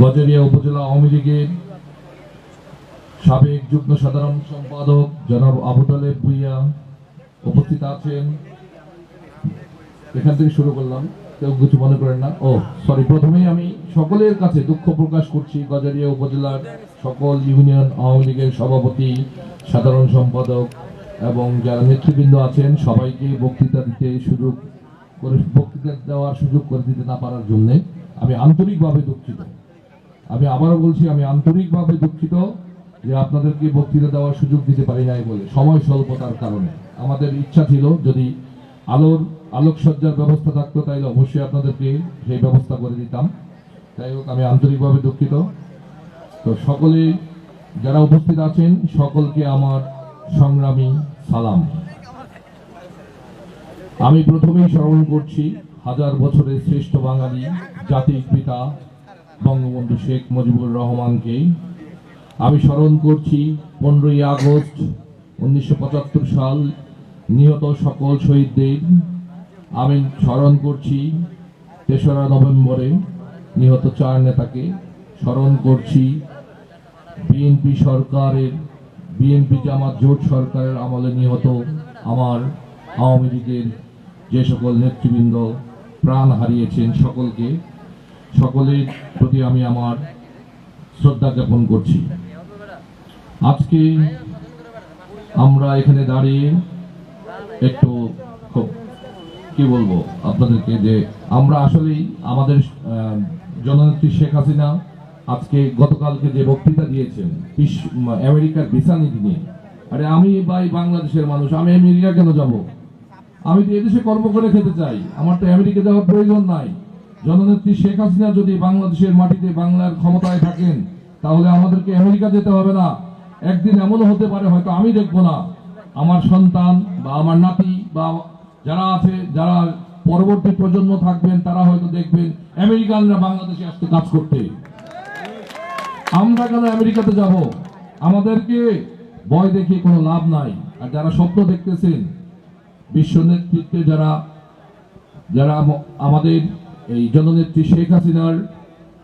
গজারিয়া উপজেলা আওয়ামী লীগের সাবেক যুগ্ম সাধারণ সম্পাদক জনাব আবু তালেব ভুইয়া উপস্থিত আছেন। এখান থেকে শুরু করলাম। কেউ কিছু মনে করেন না? ও সরি প্রথমেই আমি সকলের কাছে দুঃখ প্রকাশ করছি গজারিয়া উপজেলার সকল ইউনিয়ন আওয়ামী লীগের সভাপতি, সাধারণ সম্পাদক এবং যারা নেতৃবৃন্দ আছেন, সবাইকে বক্তৃতা দিতে সুযোগ করে বক্তৃতা দেওয়ার সুযোগ করে দিতে না পারার জন্যে আমি আন্তরিকভাবে দুঃখিত। আমি আবারও বলছি, আমি আন্তরিকভাবে দুঃখিত যে আপনাদেরকে বক্তৃতা দেওয়ার সুযোগ দিতে পারি নাই বলে, সময় স্বল্পতার কারণে। আমাদের ইচ্ছা ছিল যদি আলোর আলোকসজ্জার ব্যবস্থা থাকতো, তাইলে অবশ্যই আপনাদেরকে সেই ব্যবস্থা করে দিতাম। যাই হোক, আমি আন্তরিকভাবে দুঃখিত। তো সকলে যারা উপস্থিত আছেন, সকলকে আমার সংগ্রামী সালাম। আমি প্রথমেই স্মরণ করছি, হাজার বছরের শ্রেষ্ঠ বাঙালি, জাতির পিতা বঙ্গবন্ধু শেখ মুজিবুর রহমানকে আমি স্মরণ করছি পনেরোই আগস্ট উনিশশো পঁচাত্তর সাল নিহত সকল শহীদদের। আমি স্মরণ করছি তেসরা নভেম্বরে নিহত চার নেতাকে। স্মরণ করছি বিএনপি সরকারের, বিএনপি জামাত জোট সরকারের আমলে নিহত আমার আওয়ামী লীগের যে সকল নেতৃবৃন্দ প্রাণ হারিয়েছেন সকলকে। সকলের প্রতি আমি আমার শ্রদ্ধা জ্ঞাপন করছি। আজকে আমরা এখানে দাঁড়িয়ে একটু কি বলব আপনাদেরকে যে আমরা আসলেই আমাদের জননেত্রী শেখ হাসিনা আজকে গতকালকে যে বক্তৃতা দিয়েছেন আমেরিকার ভিসা নীতি নিয়ে। আরে আমি ভাই বাংলাদেশের মানুষ, আমি আমেরিকা কেন যাব? আমি তো এদেশে কর্ম করে খেতে চাই, আমার তো আমেরিকা যাওয়ার প্রয়োজন নাই। জননেত্রী শেখ হাসিনা যদি বাংলাদেশের মাটিতে বাংলার ক্ষমতায় থাকেন, তাহলে আমাদেরকে আমেরিকা যেতে হবে না। একদিন এমনও হতে পারে, হয়তো আমি দেখব না। আমার সন্তান বা আমার নাতি বা যারা আছে, যারা পরবর্তী প্রজন্ম থাকবেন, তারা হয়তো দেখবেন আমেরিকানরা বাংলাদেশে আসতে কাজ করতে। আমরা কেন আমেরিকাতে যাব? আমাদেরকে ভয় দেখিয়ে কোনো লাভ নাই। আর যারা স্বপ্ন দেখতেছেন, বিশ্ব নেতৃত্বে যারা যারা আমাদের এই জননেত্রী শেখ হাসিনার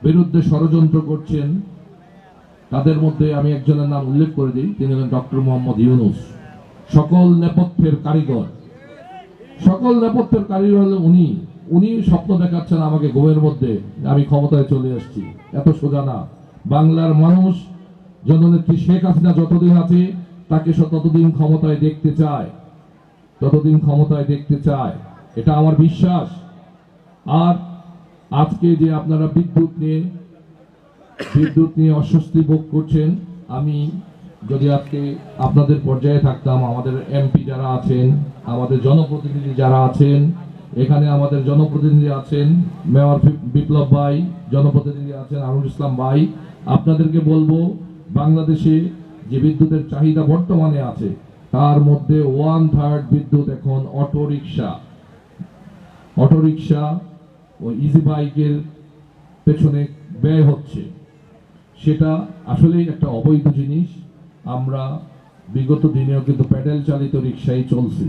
বিরুদ্ধে ষড়যন্ত্র করছেন, তাদের মধ্যে আমি একজনের নাম উল্লেখ করে দিই, তিনি হলেন ডক্টর মোহাম্মদ ইউনুস। সকল নেপথ্যের কারিগর। সকল নেপথ্যের কারিগর হলেন উনি। উনি স্বপ্ন দেখাচ্ছেন আমাকে ঘুমের মধ্যে, আমি ক্ষমতায় চলে আসছি। এত সোজা না। বাংলার মানুষ, জননেত্রী শেখ হাসিনা যতদিন আছে, তাকে ততদিন ক্ষমতায় দেখতে চায়। ততদিন ক্ষমতায় দেখতে চায়। এটা আমার বিশ্বাস। আর আজকে যে আপনারা বিদ্যুৎ নিয়ে বিদ্যুৎ নিয়ে অস্বস্তি ভোগ করছেন, আমি যদি আজকে আপনাদের পর্যায়ে থাকতাম, আমাদের এমপি যারা আছেন, আমাদের জনপ্রতিনিধি যারা আছেন, এখানে আমাদের জনপ্রতিনিধি আছেন, মেয়র বিপ্লব ভাই, জনপ্রতিনিধি আছেন আনুল ইসলাম ভাই, আপনাদেরকে বলব, বাংলাদেশে যে বিদ্যুতের চাহিদা বর্তমানে আছে, তার মধ্যে ওয়ান থার্ড বিদ্যুৎ এখন অটো রিক্সা ও ইজি বাইকের পেছনে ব্যয় হচ্ছে। সেটা আসলেই একটা অবৈধ জিনিস। আমরা বিগত দিনেও কিন্তু প্যাডেল চালিত রিক্সাই চলছি।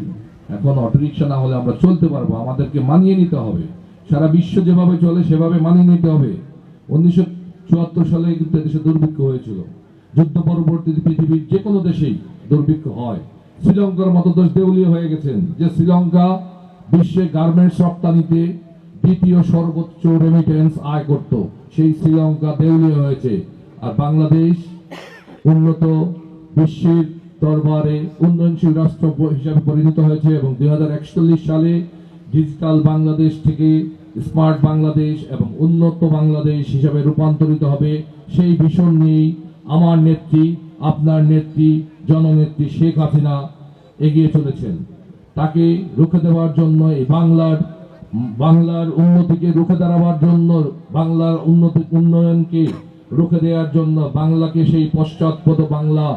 এখন অটো রিক্সা না হলে আমরা চলতে পারব, আমাদেরকে মানিয়ে নিতে হবে। সারা বিশ্ব যেভাবে চলে, সেভাবে মানিয়ে নিতে হবে। উনিশশো চুয়াত্তর সালে কিন্তু দেশে দুর্ভিক্ষ হয়েছিল। যুদ্ধ পরবর্তী পৃথিবীর যে কোনো দেশেই দুর্ভিক্ষ হয়। শ্রীলঙ্কার মতো দেশ দেউলিয়া হয়ে গেছেন যে শ্রীলঙ্কা বিশ্বে গার্মেন্টস রপ্তানিতে দ্বিতীয় সর্বোচ্চ রেমিটেন্স আয় করত। সেই শ্রীলঙ্কা দেউলিয়া হয়েছে। আর বাংলাদেশ উন্নত বিশ্বের দরবারে উন্নয়নশীল রাষ্ট্র হিসাবে পরিণত হয়েছে এবং দুই সালে ডিজিটাল বাংলাদেশ থেকে স্মার্ট বাংলাদেশ এবং উন্নত বাংলাদেশ হিসাবে রূপান্তরিত হবে। সেই ভীষণ নিয়েই আমার নেত্রী, আপনার নেত্রী, জননেত্রী শেখ হাসিনা এগিয়ে চলেছেন। তাকে রুখে দেওয়ার জন্য এই বাংলার বাংলার উন্নতিকে রুখে দাঁড়াবার জন্য, বাংলার উন্নতি উন্নয়নকে রুখে দেওয়ার জন্য বাংলাকে সেই পশ্চাৎপদ বাংলা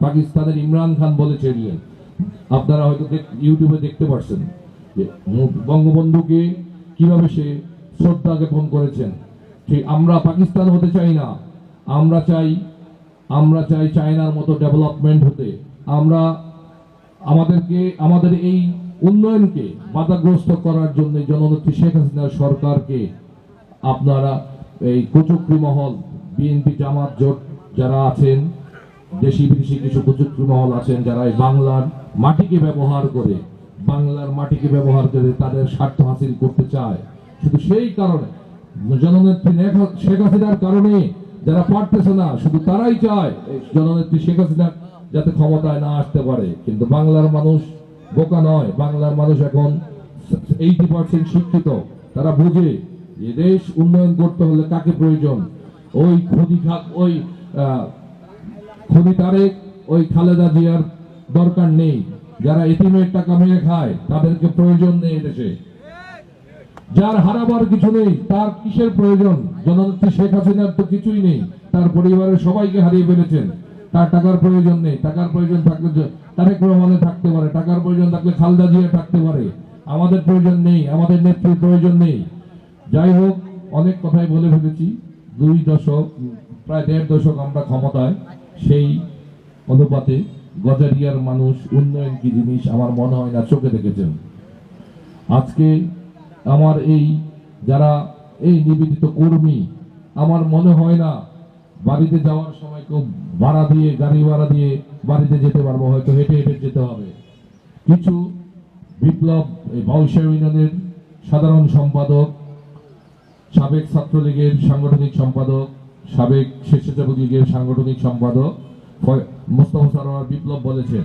পাকিস্তানের ইমরান খান বলেছিলেন আপনারা হয়তো ইউটিউবে দেখতে পারছেন যে বঙ্গবন্ধুকে কীভাবে সে শ্রদ্ধা জ্ঞাপন করেছেন। ঠিক আমরা পাকিস্তান হতে চাই না, আমরা চাই আমরা চাই চায়নার মতো ডেভেলপমেন্ট হতে। আমরা আমাদেরকে, আমাদের এই উন্নয়নকে বাধাগ্রস্ত করার জন্য জননেত্রী শেখ হাসিনার সরকারকে আপনারা এই কুচুকরি মহল, বিএনপি জামাত জোট যারা আছেন, দেশি বিদেশি কিছু কুচুকরি মহল আছেন যারা এই বাংলার মাটিকে ব্যবহার করে, বাংলার মাটিকে ব্যবহার করে তাদের স্বার্থ হাসিল করতে চায়। শুধু সেই কারণে, জননেত্রী শেখ হাসিনার কারণে যারা পারতেছে না, শুধু তারাই চায় জননেত্রী শেখ হাসিনা যাতে ক্ষমতায় না আসতে পারে। কিন্তু বাংলার মানুষ বোকা নয় বাংলার মানুষ এখন এইটি পার্সেন্ট শিক্ষিত। তারা বুঝে যে দেশ উন্নয়ন করতে হলে কাকে প্রয়োজন? ওই খদি ওই আহ, তারেক ওই খালেদা জিয়ার দরকার নেই। যারা এতিমের টাকা মেরে খায় তাদেরকে প্রয়োজন নেই এদেশে যার হারাবার কিছু নেই তার কিসের প্রয়োজন? জননেত্রী শেখ হাসিনার তো কিছুই নেই। তার পরিবারের সবাইকে হারিয়ে ফেলেছেন। তার টাকার প্রয়োজন নেই। টাকার প্রয়োজন থাকলে তারেক রহমানে থাকতে পারে, টাকার প্রয়োজন থাকলে খালদা জিয়া থাকতে পারে। আমাদের প্রয়োজন নেই, আমাদের নেত্রীর প্রয়োজন নেই। যাই হোক, অনেক কথাই বলে ফেলেছি। দুই দশক, প্রায় দেড় দশক আমরা ক্ষমতায়, সেই অনুপাতে গজারিয়ার মানুষ উন্নয়ন কি জিনিস আমার মনে হয় না, চোখে দেখেছেন। আজকে আমার এই, যারা এই নিবেদিত কর্মী, আমার মনে হয় না, বাড়িতে যাওয়ার সময় কেউ ভাড়া দিয়ে, গাড়ি ভাড়া দিয়ে বাড়িতে যেতে পারব, হয়তো হেঁটে হেঁটে যেতে হবে। কিছু বিপ্লব বাউসা ইউনিয়নের সাধারণ সম্পাদক, সাবেক ছাত্রলীগের সাংগঠনিক সম্পাদক, সাবেক স্বেচ্ছাসেবক লীগের সাংগঠনিক সম্পাদক মোস্তফা সরোয়ার বিপ্লব বলেছেন।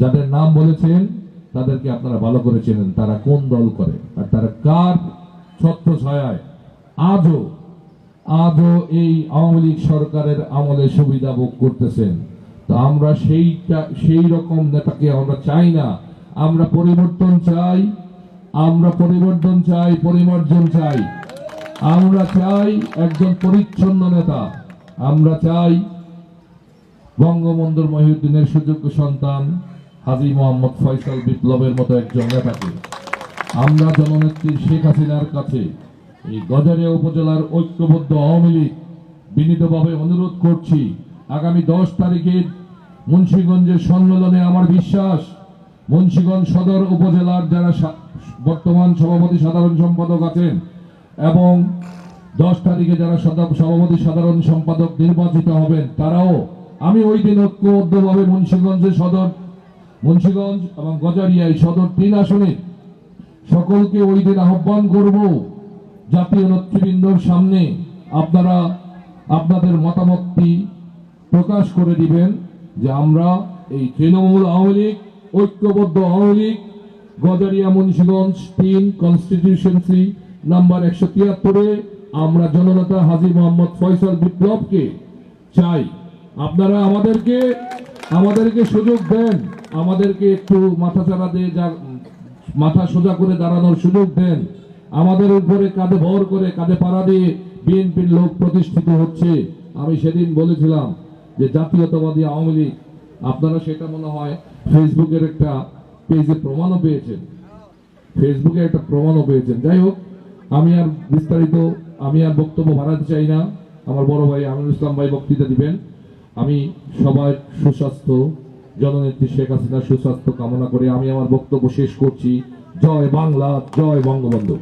যাদের নাম বলেছেন, তাদেরকে আপনারা ভালো করে চেনেন, তারা কোন দল করে, আর তারা কার ছত্র ছায়ায় আজও আজও এই আওয়ামী লীগ সরকারের আমলে সুবিধা ভোগ করতেছেন। তো আমরা সেইটা, সেই রকম নেতাকে আমরা চাই না। আমরা পরিবর্তন চাই, আমরা পরিবর্তন চাই, পরিমার্জন চাই। আমরা চাই একজন পরিচ্ছন্ন নেতা। আমরা চাই বঙ্গবন্ধুর মহিউদ্দিনের সুযোগ্য সন্তান হাজি মোহাম্মদ ফয়সাল বিপ্লবের মতো একজন নেতাকে। আমরা জননেত্রী শেখ হাসিনার কাছে এই গজারিয়া উপজেলার ঐক্যবদ্ধ আওয়ামী লীগ বিনীতভাবে অনুরোধ করছি, আগামী দশ তারিখের মুন্সীগঞ্জের সম্মেলনে আমার বিশ্বাস, মুন্সীগঞ্জ সদর উপজেলার যারা বর্তমান সভাপতি সাধারণ সম্পাদক আছেন এবং দশ তারিখে যারা সভাপতি সাধারণ সম্পাদক নির্বাচিত হবেন, তারাও আমি ওই দিন ঐক্যবদ্ধভাবে মুন্সীগঞ্জের সদর, মুন্সীগঞ্জ এবং গজারিয়ায় সদর তিন আসনে সকলকে ওই দিন আহ্বান করব, জাতীয় নেতৃবৃন্দর সামনে আপনারা আপনাদের মতামতটি প্রকাশ করে দিবেন। যে আমরা এই তৃণমূল আওয়ামী লীগ, ঐক্যবদ্ধ আওয়ামী লীগ, গজারিয়া মুন্সিগঞ্জ তিন কনস্টিটিউশনসি নাম্বার একশো তিয়াত্তরে আমরা জননেতা হাজি মোহাম্মদ ফয়সাল বিপ্লবকে চাই। আপনারা আমাদেরকে আমাদেরকে সুযোগ দেন, আমাদেরকে একটু মাথা চাড়া দিয়ে যা, মাথা সোজা করে দাঁড়ানোর সুযোগ দেন। আমাদের উপরে কাঁধে ভর করে, কাঁধে পাড়া দিয়ে বিএনপির লোক প্রতিষ্ঠিত হচ্ছে। আমি সেদিন বলেছিলাম যে জাতীয়তাবাদী আওয়ামী লীগ, আপনারা সেটা মনে হয় ফেসবুকের একটা পেজে প্রমাণও পেয়েছেন। ফেসবুকে একটা প্রমাণও পেয়েছেন। যাই হোক, আমি আর বিস্তারিত, আমি আর বক্তব্য বাড়াতে চাই না। আমার বড় ভাই আমিনুল ইসলাম ভাই বক্তৃতা দিবেন। আমি সবার সুস্বাস্থ্য, জননেত্রী শেখ হাসিনার সুস্বাস্থ্য কামনা করে আমি আমার বক্তব্য শেষ করছি। জয় বাংলা, জয় বঙ্গবন্ধু।